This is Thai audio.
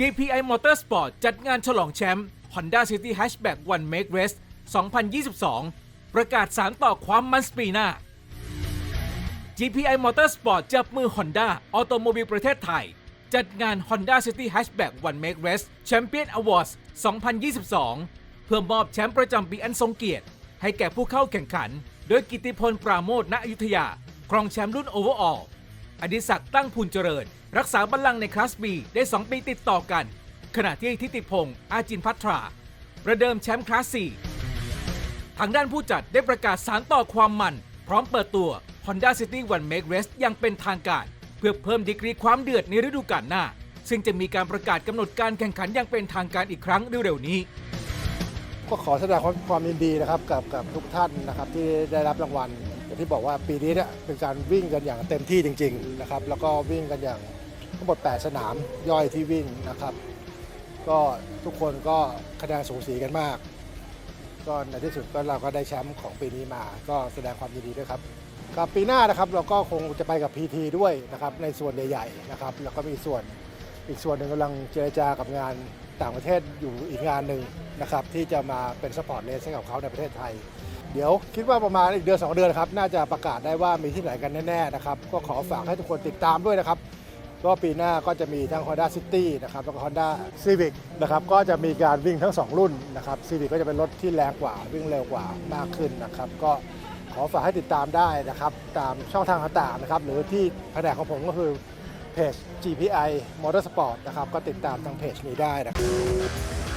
GPI Motorsport จัดงานฉลองแชมป์ Honda City Hatchback One Make Race 2022 ประกาศสารต่อความมันสปีหน้า GPI Motorsport จับมือ Honda ออโตโมบิลประเทศไทย จัดงาน Honda City Hatchback One Make Race Champion Awards 2022 เพื่อมอบแชมป์ประจำปีอันทรงเกียรติ ให้แก่ผู้เข้าแข่งขัน โดยกิติพลปราโมทณอยุธยา ครองแชมป์รุ่นโอเวอร์ออล อดิศักดิ์ตั้งพูนเจริญ รักษาบัลลังก์ในคลาส B ได้ 2 ปีติดต่อกัน ขณะที่ทิติพงศ์อาจินพัทรา ประเดิมแชมป์คลาส4ทางด้านผู้จัดได้ประกาศสารต่อความมัน พร้อมเปิดตัว Honda City One Make Race อย่างเป็นทางการ เพื่อเพิ่มดีกรีความเดือดในฤดูกาลหน้า ซึ่งจะมีการประกาศกำหนดการแข่งขันอย่างเป็นทางการอีกครั้งเร็วๆนี้ก็ขอแสดงความความยินดีนะครับกับกับทุกท่านนะครับที่ได้รับรางวัล อย่างที่บอกว่าปีนี้เนี่ยเป็นการวิ่งกันอย่างเต็มที่จริงๆนะครับแล้วก็วิ่งกันอย่างทั้งหมด 8 สนามย่อยที่วิ่งนะครับ ก็ทุกคนก็คะแนนสูสีกันมาก ก็ในที่สุดก็เราก็ได้แชมป์ของปีนี้มา ก็แสดงความยินดีด้วยครับครับปีหน้านะครับเราก็คงจะไปกับ PT ด้วยนะครับในส่วนใหญ่ๆนะครับแล้วก็มีส่วนอีกส่วนหนึ่งกำลังเจรจากับงานต่างประเทศอยู่อีกงานหนึ่งนะครับที่จะมาเป็นสปอร์ตเลสให้กับเขาในประเทศไทย เดี๋ยวคิดว่าประมาณอีกเดือน2เดือนครับน่าจะประกาศได้ว่ามีที่ไหนกันแน่ๆนะครับก็ขอฝากให้ทุกคนติดตามด้วยนะครับก็ปีหน้าก็จะมีทั้ง Honda City นะครับแล้วก็ Honda Civic นะครับก็จะมีการวิ่งทั้ง 2 รุ่นนะครับ Civic ก็จะเป็นรถที่แรงกว่าวิ่งเร็วกว่ามากขึ้นนะครับ ก็ขอฝากให้ติดตามได้นะครับ ตามช่องทางต่างๆนะครับ หรือที่แผนกของผมก็คือเพจ GPI Motorsport นะครับ ก็ติดตามทางเพจนี้ได้นะครับ